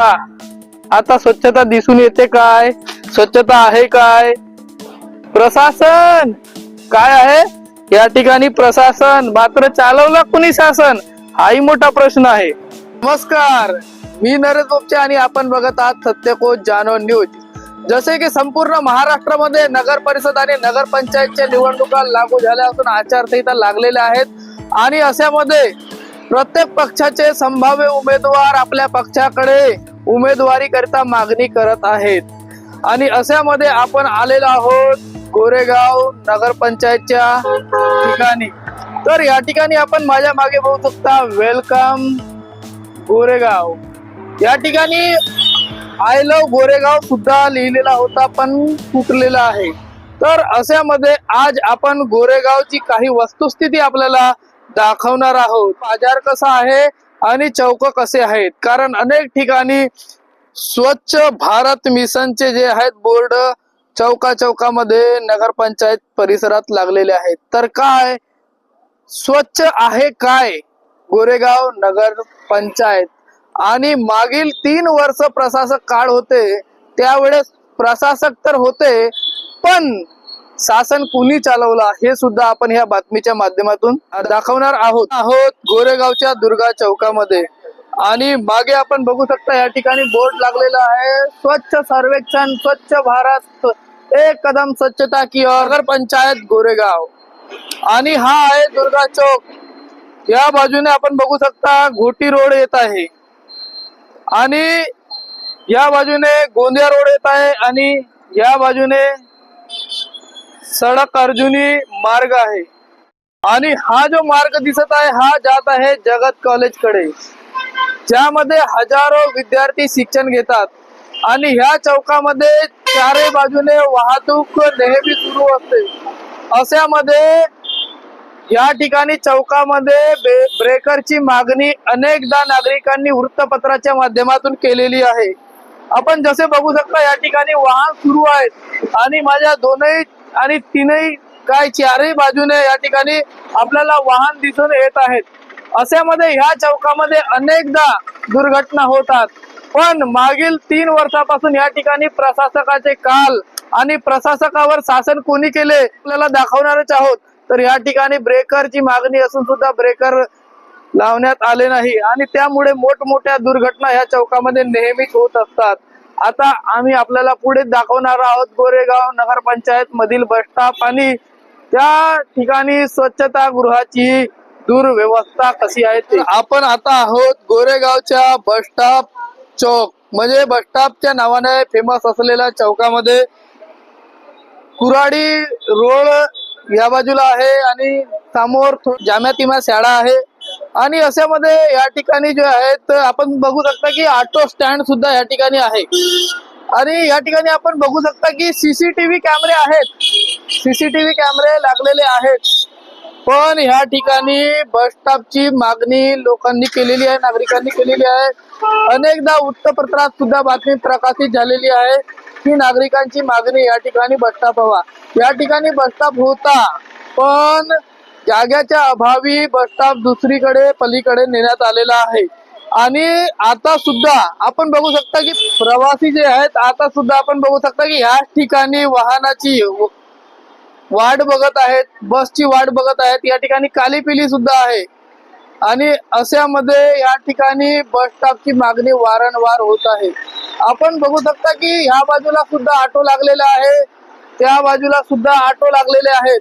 का? आता स्वच्छता दिसून येते काय? स्वच्छता आहे काय? प्रशासन! काय आहे? या ठिकाणी प्रशासन! मात्र चालवलं कुणी शासन? हाही मोठा प्रश्न आहे. नमस्कार! मी नरेश बोपचे आणि आपण बघत आहात सत्यकोच जानो न्यूज. जसे की संपूर्ण महाराष्ट्रामध्ये नगर परिषद आणि नगर पंचायतच्या निवडणुका लागू झाल्या असून आचारसंहिता लागलेल्या आहेत. आणि अशामध्ये प्रत्येक पक्षाचे संभाव्य उमेदवार आपल्या पक्षाकडे उमेदवारी करता मागणी करत आहेत. आणि अशामध्ये आपण आलेलो आहोत गोरेगाव नगरपंचायतच्या ठिकाणी. तर या ठिकाणी आपण माझ्या मागे बघू शकता वेलकम गोरेगाव. या ठिकाणी आय लव गोरेगाव सुद्धा लिहिलेला होता पण तुटलेला आहे. तर अशामध्ये आज आपण गोरेगावची काही वस्तुस्थिती आपल्याला दाखवणार आहोत. बाजार कसा आहे? आणि चौक कसे आहेत? कारण अनेक ठिकाणी स्वच्छ भारत मिशनचे जे आहेत बोर्ड चौका चौकामध्ये नगरपंचायत परिसरात लागलेले आहेत. तर काय? स्वच्छ आहे काय? गोरेगाव नगर पंचायत. आणि मागील तीन वर्ष प्रशासक काळ होते त्यावेळेस प्रशासक तर होते पण शासन कुणी चालवला हे सुद्धा आपण ह्या बातमीच्या माध्यमातून दाखवणार आहोत. आहोत गोरेगावच्या दुर्गा चौकामध्ये. आणि मागे आपण बघू शकता या ठिकाणी बोर्ड लागलेला आहे. स्वच्छ सर्वेक्षण स्वच्छ भारत एक कदम स्वच्छता की नगर पंचायत गोरेगाव. आणि हा आहे दुर्गा चौक. या बाजूने आपण बघू शकता घोटी रोड येत आहे. आणि या बाजूने गोंदिया रोड येत आहे आणि या बाजूने सडक अर्जुनी मार्ग आहे. आणि हा जो मार्ग दिसत आहे हा जात आहे जगत कॉलेजकडे. ज्यामध्ये हजारो विद्यार्थी शिक्षण घेतात. आणि ह्या चौकामध्ये चारही बाजूने वाहतूक नेहमी सुरू असते. अशामध्ये या ठिकाणी चौकामध्ये ब्रेकरची मागणी अनेकदा नागरिकांनी वृत्तपत्राच्या माध्यमातून केलेली आहे. आपण जसे बघू शकता या ठिकाणी वाहन सुरू आहेत. आणि माझ्या दोनही आणि तीनही काय चारही बाजूने या ठिकाणी आपल्याला वाहन दिसून येत आहेत. अशामध्ये ह्या चौकामध्ये अनेकदा दुर्घटना होतात. पण मागील तीन वर्षापासून या ठिकाणी प्रशासकाचे काल आणि प्रशासकावर शासन कोणी केले आपल्याला दाखवणारच आहोत. तर या ठिकाणी ब्रेकरची मागणी असून सुद्धा ब्रेकर लावण्यात आले नाही. आणि त्यामुळे मोठमोठ्या दुर्घटना ह्या चौकामध्ये नेहमीच होत असतात. आता आम्ही आपल्याला पुढे दाखवणार आहोत गोरेगाव नगरपंचायत मधील बस स्टॉप आणि त्या ठिकाणी स्वच्छता गृहाची दुर्व्यवस्था कशी आहे आपण आता आहोत गोरेगावच्या बस स्टॉप चौक. म्हणजे बस स्टॉपच्या नावाने फेमस असलेल्या चौकामध्ये. कुराडी रोड या बाजूला आहे आणि समोर थो- जाम्या तिमा शाळा आहे. आणि अशामध्ये या ठिकाणी जे आहेत आपण बघू शकता की ऑटो स्टँड सुद्धा या ठिकाणी आहे. आणि या ठिकाणी आपण बघू शकता की सीसीटीव्ही कॅमेरे आहेत. सीसीटीव्ही कॅमेरे लागलेले आहेत. पण ह्या ठिकाणी बस स्टॉपची मागणी लोकांनी केलेली आहे नागरिकांनी केलेली आहे. अनेकदा वृत्तपत्रात सुद्धा बातमी प्रकाशित झालेली आहे की नागरिकांची मागणी या ठिकाणी बस स्टॉप हवा. या ठिकाणी बस स्टॉप होता पण जाग्याच्या अभावी बस स्टॉप दुसरीकडे पलीकडे नेण्यात आलेला आहे. आणि आता सुद्धा आपण बघू शकता की प्रवासी जे आहेत आता सुद्धा आपण बघू शकता की ह्या ठिकाणी वाहनाची वाट बघत आहेत बसची वाट बघत आहेत. या ठिकाणी काली पिली सुद्धा आहे. आणि अशामध्ये या ठिकाणी बस स्टॉपची मागणी वारंवार होत आहे. आपण बघू शकता की ह्या बाजूला सुद्धा ऑटो लागलेला आहे. त्या बाजूला सुद्धा ऑटो लागलेले आहेत.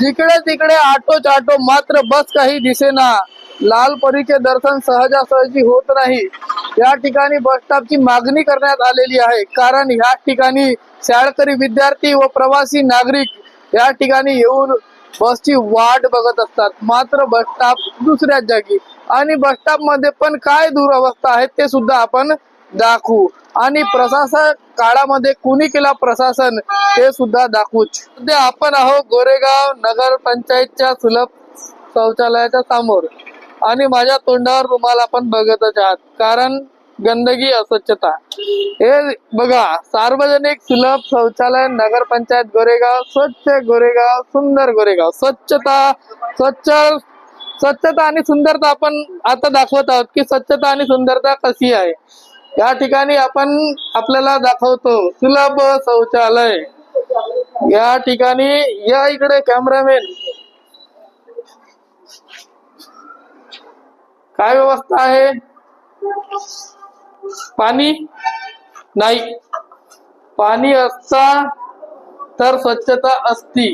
जिकडे तिकडे ऑटोच चाटो मात्र बस काही दिसेना. लाल परीचे दर्शन सहजासहजी होत नाही. या ठिकाणी बस स्टॉपची मागणी करण्यात आलेली आहे. कारण या ठिकाणी शाळकरी विद्यार्थी व प्रवासी नागरिक या ठिकाणी येऊन बसची वाट बघत असतात. मात्र बस स्टॉप दुसऱ्याच जागी. आणि बस स्टॉपमध्ये पण काय दुरावस्था आहे ते सुद्धा आपण दाखवू. आणि प्रशासन काळामध्ये कुणी केला प्रशासन ते सुद्धा दाखवूच. सध्या आपण आहोत गोरेगाव नगर पंचायतच्या सुलभ शौचालयाच्या समोर. आणि माझ्या तोंडावर रुमाल आपण बघतच आहात कारण गंदगी अस्वच्छता. हे बघा सार्वजनिक सुलभ शौचालय नगर पंचायत गोरेगाव स्वच्छ गोरेगाव सुंदर गोरेगाव. स्वच्छता स्वच्छ स्वच्छता आणि सुंदरता आपण आता दाखवत आहोत की स्वच्छता आणि सुंदरता कशी आहे. या ठिकाणी आपण आपल्याला दाखवतो सुलभ शौचालय. या ठिकाणी या इकडे कॅमेरामॅन काय व्यवस्था आहे? पाणी? नाही. पाणी असता तर स्वच्छता असती.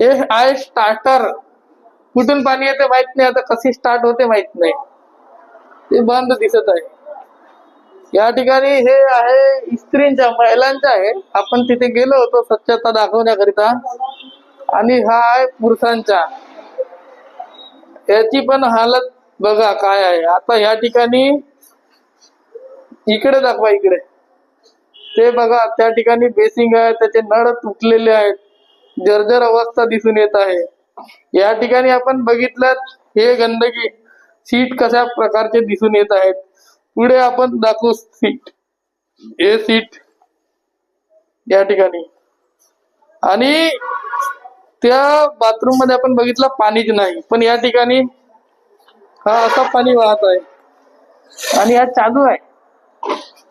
हे आहे स्टार्टर कुठून पाणी येते माहीत नाही. आता कशी स्टार्ट होते माहीत नाही. ते बंद दिसत आहे. या ठिकाणी हे आहे स्त्रींच्या महिलांच्या आहे. आपण तिथे गेलो होतो स्वच्छता दाखवण्याकरिता. आणि हा आहे पुरुषांचा. याची पण हालत बघा काय आहे. आता या ठिकाणी इकडे दाखवा इकडे. ते बघा त्या ठिकाणी बेसिंग आहे त्याचे नळ तुटलेले आहेत. जर्जर अवस्था दिसून येत आहे. या ठिकाणी आपण बघितलं हे गंदगी सीट कशा प्रकारचे दिसून येत आहेत. पुढे आपण दाखवू सीट. हे सीट या ठिकाणी. आणि त्या बाथरूममध्ये आपण बघितलं पाणीच नाही. पण या ठिकाणी हा असा पाणी वाहत आहे. आणि हा चालू आहे.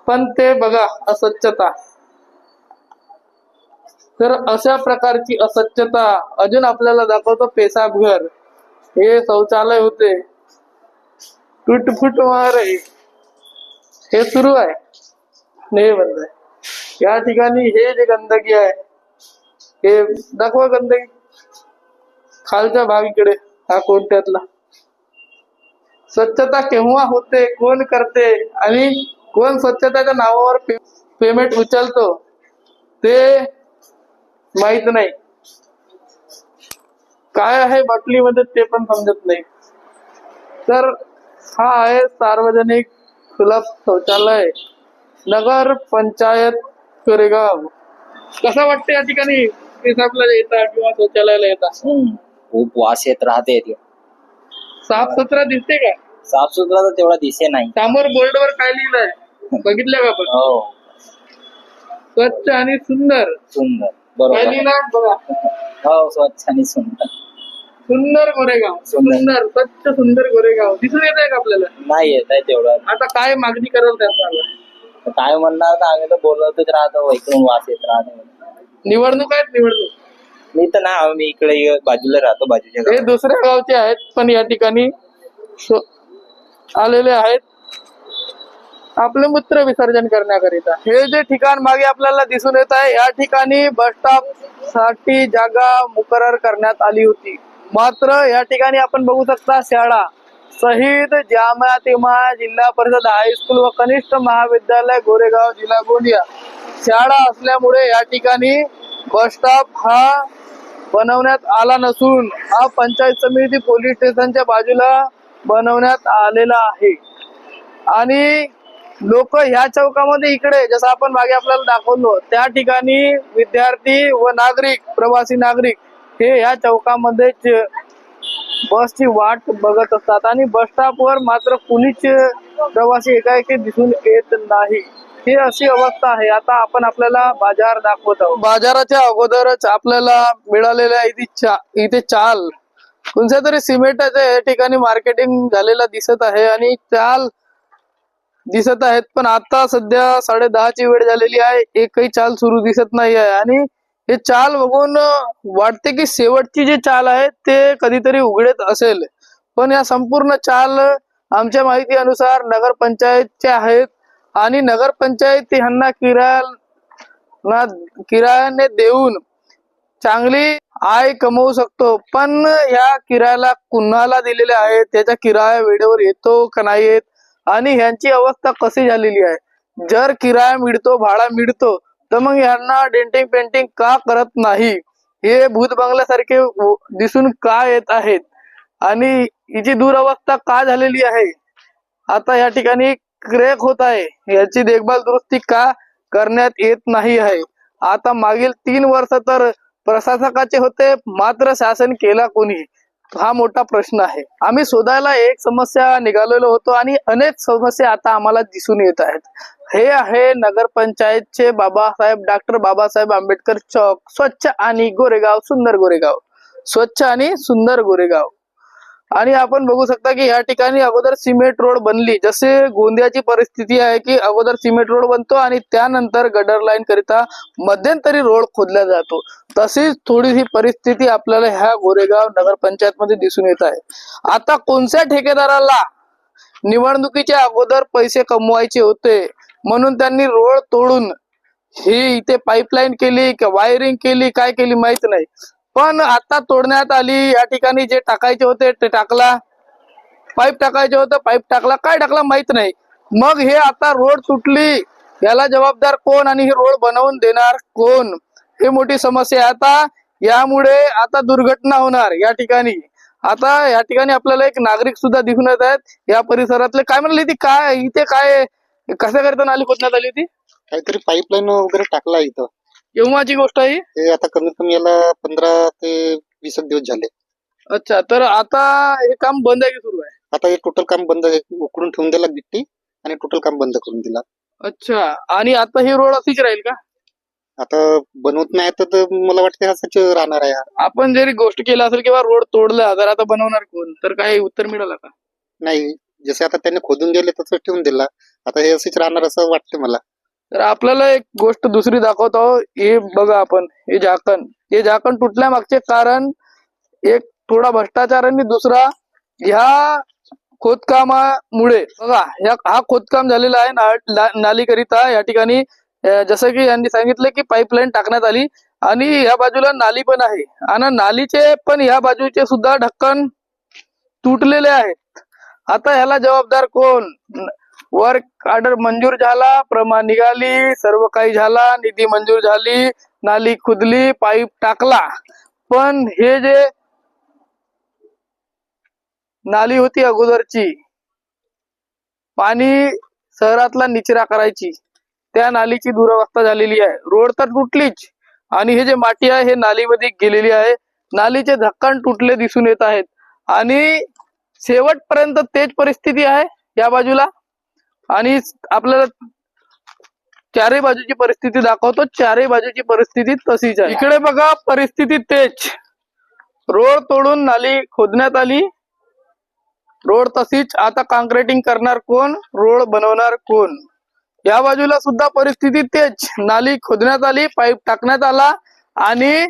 पण ते बघा अस्वच्छता. तर अशा प्रकारची अस्वच्छता अजून आपल्याला दाखवतो पेशाबघर हे शौचालय होते. टुटफुट मार आहे. हे सुरू आहे. आणि हे बंद आहे या ठिकाणी हे जे गंदगी आहे हे दाखवा गंदगी. खालच्या भावीकडे हा कोणत्यातला स्वच्छता केव्हा होते कोण करते आणि कोण स्वच्छतेच्या नावावर पे, पेमेंट उचलतो ते माहीत नाही. काय आहे बाटलीमध्ये ते पण समजत नाही. तर हा आहे सार्वजनिक सुलभ शौचालय नगर पंचायत कोरेगाव. कसं वाटतं या ठिकाणी? येता किंवा शौचालयाला येता? हम्म. खूप वास येत राहते. साफ सुथरा दिसते का? साफ सुथरा तर तेवढा दिसे नाही. समोर बोर्डवर काय लिहिलंय? बघितलं का आपण हो. स्वच्छ आणि सुंदर. सुंदर. काय बरोबर. लिहिलंय बघा? हो स्वच्छ आणि सुंदर. सुंदर गोरेगाव सुंदर. सुंदर स्वच्छ सुंदर गोरेगाव. दिसून येत आहे का आपल्याला? नाही येत आहे तेवढं. आता काय मागणी कराल त्याला काय म्हणणार तर आम्ही तर बोलतच राहतो इकडून वास येत राहते. निवडणूक आहेत निवडणूक. मी तर नाही आम्ही इकडे य- बाजूला राहतो बाजूच्या हे गावात. दुसऱ्या गावचे आहेत पण या ठिकाणी आलेले आहेत. आपले मूत्र विसर्जन करण्याकरिता. हे जे ठिकाण मागे आपल्याला दिसून येत आहे या ठिकाणी बस स्टॉपसाठी जागा मुकरर करण्यात आली होती. मात्र या ठिकाणी आपण बघू शकता शाळा शहीद जामातिमा जिल्हा परिषद हायस्कूल व कनिष्ठ महाविद्यालय गोरेगाव जिल्हा गोंदिया. शाळा असल्यामुळे या ठिकाणी बस स्टॉप हा बनवण्यात आला नसून हा पंचायत समिती पोलीस स्टेशनच्या बाजूला बनवण्यात आलेला आहे. आणि लोक ह्या चौकामध्ये इकडे जसं आपण मागे आपल्याला दाखवलो त्या ठिकाणी विद्यार्थी व नागरिक प्रवासी नागरिक हे या चौकामध्येच बसची वाट बघत असतात आणि बस स्टॉपवर मात्र कुणीच प्रवासी एकाएकी दिसून येत नाही. ही अशी अवस्था आहे. आता आपण आपल्याला बाजार दाखवत आहोत. बाजाराच्या अगोदरच आपल्याला मिळालेल्या इथे चा इथे चाल कोणत्या तरी सिमेंटाच्या या ठिकाणी मार्केटिंग झालेला दिसत आहे आणि चाल दिसत आहेत. पण आता सध्या साडे दहाची वेळ झालेली आहे. एकही चाल सुरू दिसत नाही आहे आणि हे चाल बघून वाटते की शेवटची जी चाल आहे ते कधीतरी उघडेत असेल. पण या संपूर्ण चाल आमच्या माहिती अनुसार नगरपंचायतचे आहेत आणि नगरपंचायत ह्यांना किराया किरायाने देऊन चांगली आय कमवू शकतो. पण या किरायाला कुणाला दिलेले आहे त्याचा किराया वेळेवर येतो का नाही येत? आणि ह्यांची अवस्था कशी झालेली आहे? जर किराया मिळतो भाडा मिळतो तर मग यांना डेंटिंग पेंटिंग का करत नाही? हे भूत बंगल्यासारखे दिसून का येत आहेत? आणि हिची दुरावस्था का झालेली आहे? आता या ठिकाणी क्रेक होत आहे. याची देखभाल दुरुस्ती का करण्यात येत नाही आहे? आता मागील तीन वर्ष तर प्रशासकाचे होते मात्र शासन केला कोणी? हा मोठा प्रश्न आहे. आम्ही शोधायला एक समस्या निघालेलो होतो आणि अनेक समस्या आता आम्हाला दिसून येत आहेत. हे आहे नगरपंचायतचे बाबासाहेब डॉक्टर बाबासाहेब आंबेडकर चौक स्वच्छ आणि गोरेगाव सुंदर गोरेगाव. स्वच्छ आणि सुंदर गोरेगाव. आणि आपण बघू शकता की या ठिकाणी अगोदर सिमेंट रोड बनली. जसे गोंदियाची परिस्थिती आहे की अगोदर सिमेंट रोड बनतो आणि त्यानंतर गडर लाईन करिता मध्यंतरी रोड खोदला जातो. तशीच थोडीशी परिस्थिती आपल्याला ह्या गोरेगाव नगरपंचायत मध्ये दिसून येत आहे. आता कोणत्या ठेकेदाराला निवडणुकीच्या अगोदर पैसे कमवायचे होते? म्हणून त्यांनी रोड तोडून ही इथे पाईपलाईन केली का वायरिंग केली काय केली माहीत नाही. पण आता तोडण्यात आली. या ठिकाणी जे टाकायचे होते ते टाकला. पाईप टाकायचे होते पाईप टाकला. काय टाकला माहीत नाही. मग हे आता रोड तुटली. याला जबाबदार कोण आणि हे रोड बनवून देणार कोण? हे मोठी समस्या आहे. आता यामुळे आता दुर्घटना होणार या ठिकाणी. आता या ठिकाणी आपल्याला एक नागरिक सुद्धा दिसून येत आहेत. या परिसरातले काय म्हणले ती? काय इथे काय कशा करता नाली खोदण्यात आली होती? काहीतरी पाईपलाईन वगैरे टाकला इथं. केव्हाची गोष्ट आहे? ही? ते आता कमीत कमी याला पंधरा ते वीस एक दिवस झाले. अच्छा तर आता हे काम बंद आहे की सुरू आहे? आता हे टोटल काम बंद आहे. उकडून ठेवून दिला गिट्टी आणि टोटल काम बंद करून दिला. अच्छा आणि आता ही रोड अशीच राहील का? आता बनवत नाही तर तर मला वाटतं असंच राहणार आहे आपण जरी गोष्ट केली असेल किंवा रोड तोडला तर आता बनवणार कोण? तर काही उत्तर मिळालं का? नाही जसे आता त्यांनी खोदून दिले तसं ठेवून दिला. आता हे असंच राहणार असं वाटतं मला. तर आपल्याला एक गोष्ट दुसरी दाखवतो हे बघा आपण हे झाकण. हे झाकण तुटल्या मागचे कारण एक थोडा भ्रष्टाचार आणि दुसरा ह्या खोदकामामुळे. बघा ह्या हा खोदकाम झालेला आहे ना- नालीकरिता. या ठिकाणी जसं की यांनी सांगितलं की पाईपलाईन टाकण्यात आली आणि ह्या बाजूला नाली पण आहे. आणि नालीचे पण ह्या बाजूचे सुद्धा ढक्कन तुटलेले आहेत. आता ह्याला जबाबदार कोण? वर्क ऑर्डर मंजूर झाला प्रमा निघाली सर्व काही झाला निधी मंजूर झाली नाली खुदली पाईप टाकला. पण हे जे नाली होती अगोदरची पाणी शहरातला निचरा करायची त्या नालीची दुरावस्था झालेली आहे. रोड तर तुटलीच आणि हे जे माती आहे हे नालीमध्ये गेलेली आहे. नालीचे धक्कन तुटले दिसून येत आहेत. आणि शेवटपर्यंत तेच परिस्थिती आहे या बाजूला. आणि आपल्याला चारही बाजूची परिस्थिती दाखवतो चारही बाजूची परिस्थिती तशीच आहे. इकडे बघा परिस्थिती तेच. रोड तोडून नाली खोदण्यात आली. रोड तशीच. आता कॉन्क्रिटिंग करणार कोण? रोड बनवणार कोण? या बाजूला सुद्धा परिस्थिती तेच. नाली खोदण्यात आली पाईप टाकण्यात आला आणि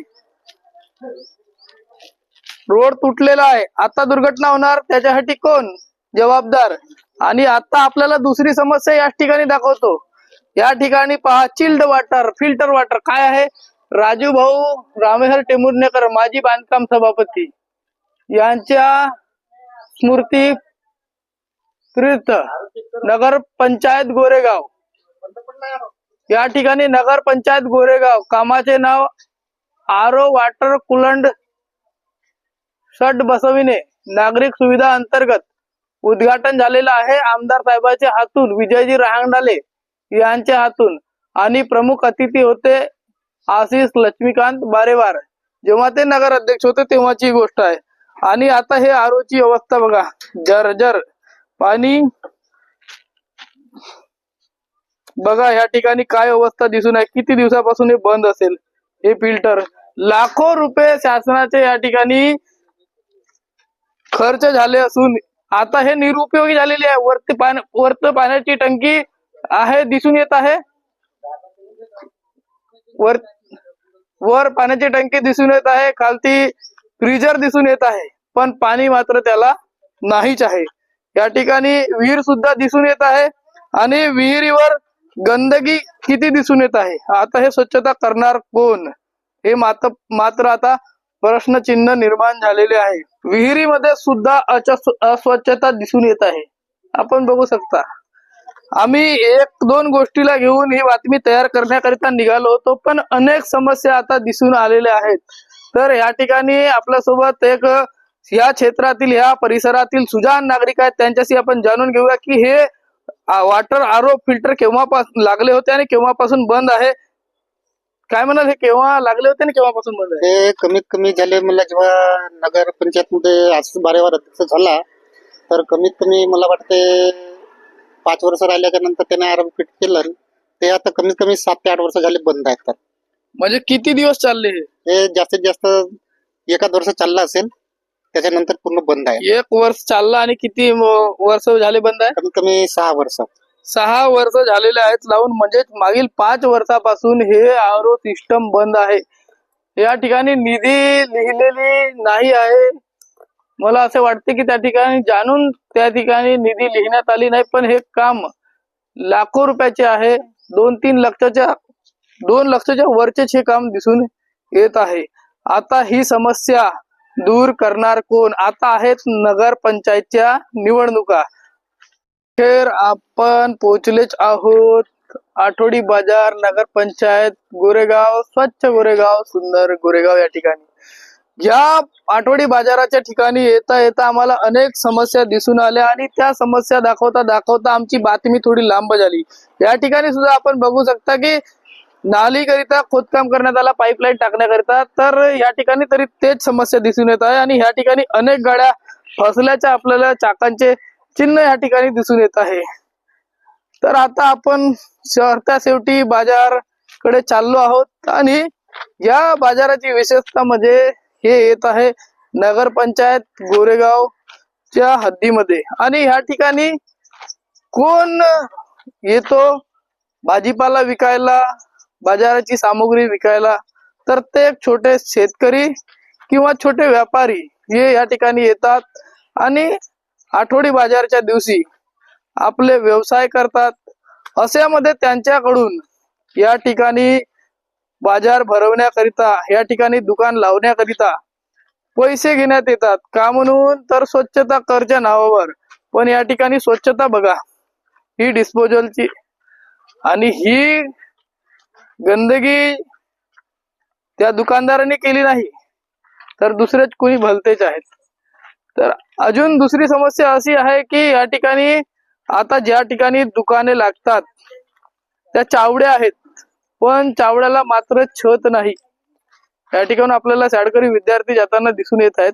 रोड तुटलेला आहे. आता दुर्घटना होणार. त्याच्यासाठी कोण? जबाबदार. आणि आता आपल्याला दुसरी समस्या या ठिकाणी दाखवतो. या ठिकाणी पहा चिल्ड वॉटर फिल्टर वॉटर काय आहे? राजू भाऊ रामेहर टेमुर्नेकर माजी बांधकाम सभापती. यांच्या स्मृती तीर्थ नगर पंचायत गोरेगाव. या ठिकाणी नगर पंचायत गोरेगाव. कामाचे नाव आरो वॉटर कुलंड शट बसविणे. नागरिक सुविधा अंतर्गत. उद्घाटन झालेलं आहे. आमदार साहेबांच्या हातून विजयजी रहांगडाले यांच्या हातून. आणि प्रमुख अतिथी होते आशिष लक्ष्मीकांत बारेवार. जेव्हा ते नगर अध्यक्ष होते तेव्हाची गोष्ट आहे. आणि आता हे आरोची अवस्था बघा. जर्जर पाणी बघा या ठिकाणी काय अवस्था दिसून आहे. किती दिवसापासून हे बंद असेल? हे फिल्टर. लाखो रुपये शासनाचे या ठिकाणी खर्च झाले असून आता हे निरुपयोगी झालेले आहे. वरती पाण्या वरत पाण्याची टंकी आहे दिसून येत आहे. वर वर पाण्याची टंकी दिसून येत आहे. खालती फ्रीजर दिसून येत आहे. पण पाणी मात्र त्याला नाहीच आहे. या ठिकाणी विहीर सुद्धा दिसून येत आहे आणि विहिरीवर गंदगी किती दिसून येत आहे? आता हे स्वच्छता करणार कोण? हे मात्र मात्र आता प्रश्नचिन्ह निर्माण झालेले आहे. विहिरीमध्ये सुद्धा अच- अस्वच्छता दिसून येत आहे. आपण बघू शकता. आम्ही एक दोन गोष्टीला घेऊन ही बातमी तयार करण्याकरिता निघालो होतो पण अनेक समस्या आता दिसून आलेल्या आहेत. तर या ठिकाणी आपल्यासोबत एक या क्षेत्रातील या परिसरातील सुजान नागरिक आहेत. त्यांच्याशी आपण जाणून घेऊया की हे वॉटर आरो फिल्टर केव्हापासून लागले होते आणि केव्हापासून बंद आहे? काय म्हणाल हे केव्हा लागले होते आणि केव्हापासून बंद आहे? हे कमीत कमी झाले मला जेव्हा नगर पंचायत मध्ये आशिष बारेवार अध्यक्ष झाला तर कमीत कमी मला वाटते पाच वर्ष राहिल्याच्या नंतर त्याने आरोप फिट केलं. ते आता कमीत कमी सात ते आठ वर्ष झाले बंद आहेत तर. म्हणजे किती दिवस चालले हे? हे जास्तीत जास्त एखाद वर्ष चाललं असेल त्याच्यानंतर पूर्ण बंद आहे. एक वर्ष चालला आणि किती म- वर्ष झाले बंद आहे? कमीत कमी सहा वर्ष. सहा वर्ष झालेले आहेत लावून म्हणजेच मागील पाच वर्षापासून हे आरो सिस्टम बंद आहे. या ठिकाणी निधी लिहिलेली नाही आहे. मला असे वाटते की त्या ठिकाणी जाणून त्या ठिकाणी निधी लिहिण्यात आली नाही पण हे काम लाखो रुपयाचे आहे. दोन तीन लक्षाच्या दोन लक्षाच्या वरचेच हे काम दिसून येत आहे. आता ही समस्या दूर करणार कोण? आता आहेत नगर पंचायतच्या निवडणुका. अखेर आपण पोहोचलेच आहोत आठवडी बाजार नगर पंचायत गोरेगाव स्वच्छ गोरेगाव सुंदर गोरेगाव या ठिकाणी. या आठवडी बाजाराच्या ठिकाणी येता येता आम्हाला अनेक समस्या दिसून आल्या आणि त्या समस्या दाखवता दाखवता आमची बातमी थोडी लांब झाली. या ठिकाणी सुद्धा आपण बघू शकता की नालीकरिता खोदकाम करण्यात आला पाईपलाईन टाकण्याकरिता. तर या ठिकाणी तरी तेच समस्या दिसून येत आहे आणि या ठिकाणी अनेक गाड्या फसल्याच्या आपल्याला चाकांचे चिन्ह या ठिकाणी दिसून येत आहे. तर आता आपण शहरच्या शेवटी बाजारकडे चाललो आहोत आणि या बाजाराची विशेषता म्हणजे हे येत आहे नगरपंचायत गोरेगावच्या हद्दीमध्ये. आणि ह्या ठिकाणी कोण येतो? भाजीपाला विकायला बाजाराची सामुग्री विकायला तर ते छोटे शेतकरी किंवा छोटे व्यापारी हे या ठिकाणी येतात. आणि आठवडी बाजारच्या दिवशी आपले व्यवसाय करतात. अशामध्ये त्यांच्याकडून या ठिकाणी बाजार भरवण्याकरिता या ठिकाणी दुकान लावण्याकरिता पैसे घेण्यात येतात. का म्हणून? तर स्वच्छता करच्या नावावर. पण या ठिकाणी स्वच्छता बघा. ही डिस्पोजलची आणि ही गंदगी त्या दुकानदाराने केली नाही. तर दुसरेच कोणी भलतेच आहेत. तर अजून दुसरी समस्या अशी आहे की या ठिकाणी आता ज्या ठिकाणी दुकाने लागतात त्या चावड्या आहेत. पण चावड्याला मात्र छत नाही. या ठिकाणी आपल्याला शाळकरी विद्यार्थी जाताना दिसून येत आहेत.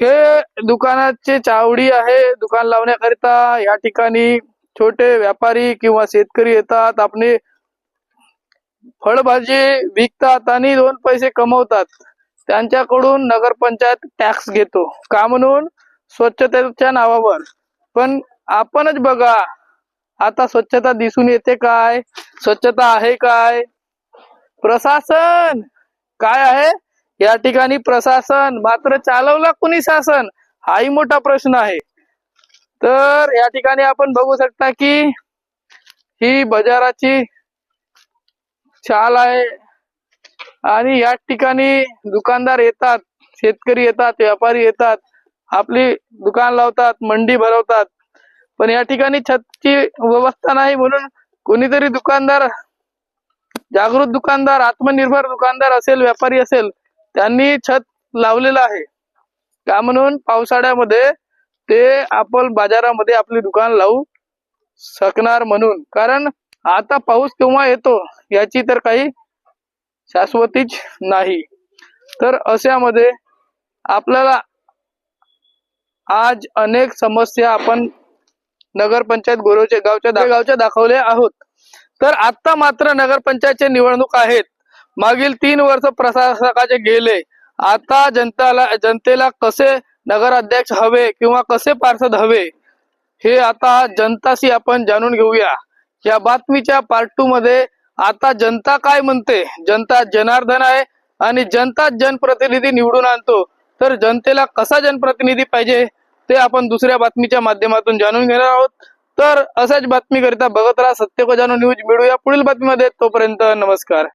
हे दुकानाचे चावडी आहे. दुकान लावण्याकरिता या ठिकाणी छोटे व्यापारी किंवा शेतकरी येतात. आपले फळभाजी विकतात आणि दोन पैसे कमवतात. त्यांच्याकडून नगरपंचायत टॅक्स घेतो. का म्हणून? स्वच्छतेच्या नावावर. पण आपणच बघा आता स्वच्छता दिसून येते काय? स्वच्छता आहे काय? प्रशासन! काय आहे? या ठिकाणी प्रशासन. मात्र चालवला कुणी शासन? हाही मोठा प्रश्न आहे. तर या ठिकाणी आपण बघू शकता की ही बाजाराची चाल आहे. आणि या ठिकाणी दुकानदार येतात शेतकरी येतात व्यापारी येतात आपली दुकान लावतात मंडी भरवतात. पण या ठिकाणी छतची व्यवस्था नाही म्हणून कोणीतरी दुकानदार जागृत दुकानदार आत्मनिर्भर दुकानदार असेल व्यापारी असेल त्यांनी छत लावलेलं आहे. का म्हणून पावसाळ्यामध्ये ते आपण बाजारामध्ये आपली दुकान लावू शकणार म्हणून. कारण आता पाऊस केव्हा येतो याची तर काही शाश्वतीच नाही. तर अशामध्ये आपल्याला आज अनेक समस्या आपण नगरपंचायत गोरवचे गावच्या गावच्या दाखवल्या आहोत. तर आता मात्र नगरपंचायतचे निवडणूक आहेत. मागील तीन वर्ष प्रशासकाचे गेले. आता जनताला जनतेला कसे नगराध्यक्ष हवे किंवा कसे पार्षद हवे हे आता जनताशी आपण जाणून घेऊया. या बातमीच्या पार्ट टू मध्ये आता जनता काय म्हणते? जनता जनार्दन आहे आणि जनता जनप्रतिनिधी निवडून आणतो. तर जनतेला कसा जनप्रतिनिधी पाहिजे? ते आपण दुसऱ्या बातमीच्या माध्यमातून जाणून घेणार आहोत. तर अशाच बातमीकरिता बघत राहा सत्य को जाणून न्यूज. मिळूया पुढील बातमीमध्ये. तोपर्यंत नमस्कार.